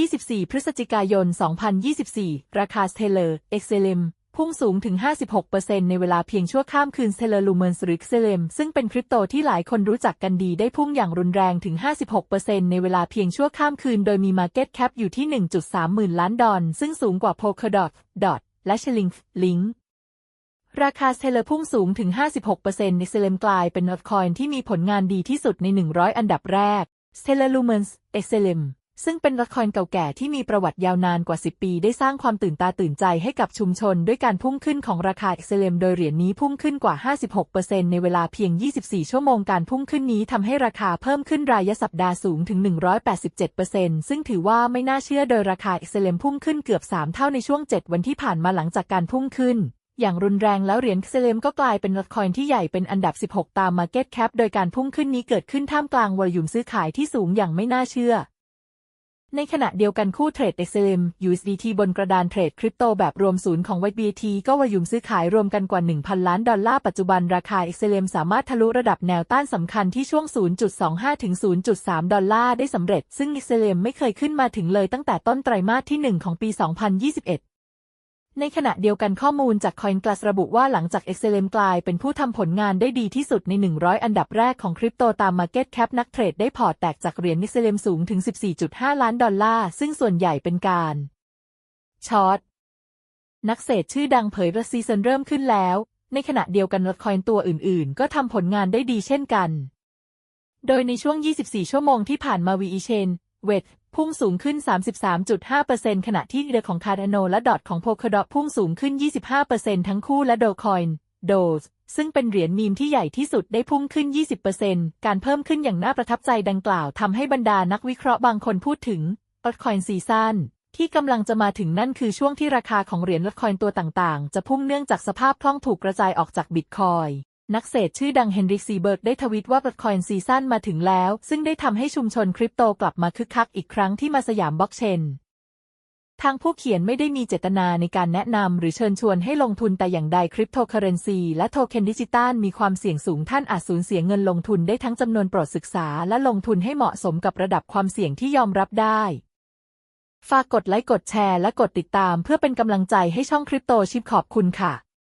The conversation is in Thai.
24 พฤศจิกายน 2024 ราคา Stellar Excelem พุ่งสูงถึง 56%ในเวลาเพียงชั่วข้ามคืน Stellar Lumens หรือ Excelem ซึ่งเป็นคริปโตที่หลายคนรู้จักกันดีได้พุ่งอย่างรุนแรงถึง 56%ในเวลาเพียงชั่วข้ามคืนโดยมี Market Cap อยู่ที่ 1.3 หมื่นล้านดอลซึ่งสูงกว่า Polkadot Dot และ Shilling Link ราคา Stellar พุ่งสูงถึง 56%ใน Excelem กลายเป็นนอตคอยที่มีผลงานดีที่สุดใน 100 อันดับแรก Stellar Lumens Excelem ซึ่ ซึ่งเป็นละครเก่าแก่ที่มีประวัติยาวนานกว่า 10 ปีได้สร้างความตื่นตาตื่นใจให้กับชุมชน ด้วยการพุ่งขึ้นของราคาเอ็กเซเลมโดยเหรียญนี้พุ่งขึ้นกว่า 56%ในเวลาเพียง 24 ชั่วโมงการพุ่งขึ้นนี้ทำให้ราคาเพิ่มขึ้นรายสัปดาห์สูงถึง 187%ซึ่งถือว่าไม่น่าเชื่อโดยราคาเอ็กเซเลมพุ่งขึ้นเกือบ 3 เท่าในช่วง 7 วันที่ผ่านมาหลังจากการพุ่งขึ้นอย่างรุนแรงแล้วเหรียญเซเลมก็กลายเป็นลัคอยที่ใหญ่เป็นอันดับ 16 ตาม Market Cap โดยการพุ่งขึ้นนี้เกิดขึ้นท่ามกลางวอลุ่มซื้อขายที่สูงอย่างไม่น่าเชื่อ ในขณะเดียวกันคู่เทรด XLM USDT บนกระดานเทรดคริปโตแบบรวมศูนย์ของ YBT ก็วายุมซื้อขายรวมกันกว่า 1,000 ล้านดอลลาร์ปัจจุบันราคา XLM สามารถทะลุระดับแนวต้านสำคัญที่ช่วง 0.25 ถึง 0.3 ดอลลาร์ได้สำเร็จ ซึ่ง XLM ไม่เคยขึ้นมาถึงเลยตั้งแต่ต้นไตรมาสที่ 1 ของปี 2021 ในขณะเดียวกันข้อมูลจาก CoinGlass ระบุว่าหลังจาก XLM กลายเป็นผู้ทำผลงานได้ดีที่สุดใน 100 อันดับแรกของคริปโตตาม Market Cap นักเทรดได้พอร์ตแตกจากเหรียญ XLM สูงถึง 14.5 ล้านดอลลาร์ ซึ่งส่วนใหญ่เป็นการช็อตนักเศรษฐชื่อดังเผยว่าซีซันเริ่มขึ้นแล้ว ในขณะเดียวกันลดคอยตัวอื่นๆ ก็ทำผลงานได้ดีเช่นกัน โดยในช่วง 24 ชั่วโมงที่ผ่านมา VE Chain เเวทพุ่งสูงขึ้น 33.5%ขณะที่เรือของ Cardano และดอทของ Polkadot พุ่งสูงขึ้น 25%ทั้งคู่และ Dogecoin Doge ซึ่งเป็นเหรียญมีมที่ใหญ่ที่สุดได้พุ่งขึ้น 20%การเพิ่มขึ้นอย่างน่าประทับใจดังกล่าวทำให้บรรดานักวิเคราะห์บางคนพูดถึง Altcoin Season ที่กำลังจะมาถึงนั่นคือช่วงที่ราคาของเหรียญลดคอยน์ตัวต่างๆ จะพุ่งเนื่องจากสภาพคล่องถูกกระจายออกจากบิตคอย นักเศรษฐ์ชื่อดังเฮนริกซีเบิร์กได้ทวิตว่าบิตคอยน์ซีซั่นมาถึงแล้ว ซึ่งได้ทำให้ชุมชนคริปโตกลับมาคึกคักอีกครั้งที่มาสยามบล็อกเชนทางผู้เขียนไม่ได้มีเจตนาในการแนะนำหรือเชิญชวนให้ลงทุนแต่อย่างใดคริปโตเคอเรนซีและโทเค็นดิจิตอลมีความเสี่ยงสูงท่านอาจสูญเสียเงินลงทุนได้ทั้งจำนวนโปรดศึกษาและลงทุนให้เหมาะสมกับระดับความเสี่ยงที่ยอมรับได้ ฝากกดไลค์กดแชร์และกดติดตามเพื่อเป็นกำลังใจให้ช่องคริปโตชิปขอบคุณค่ะ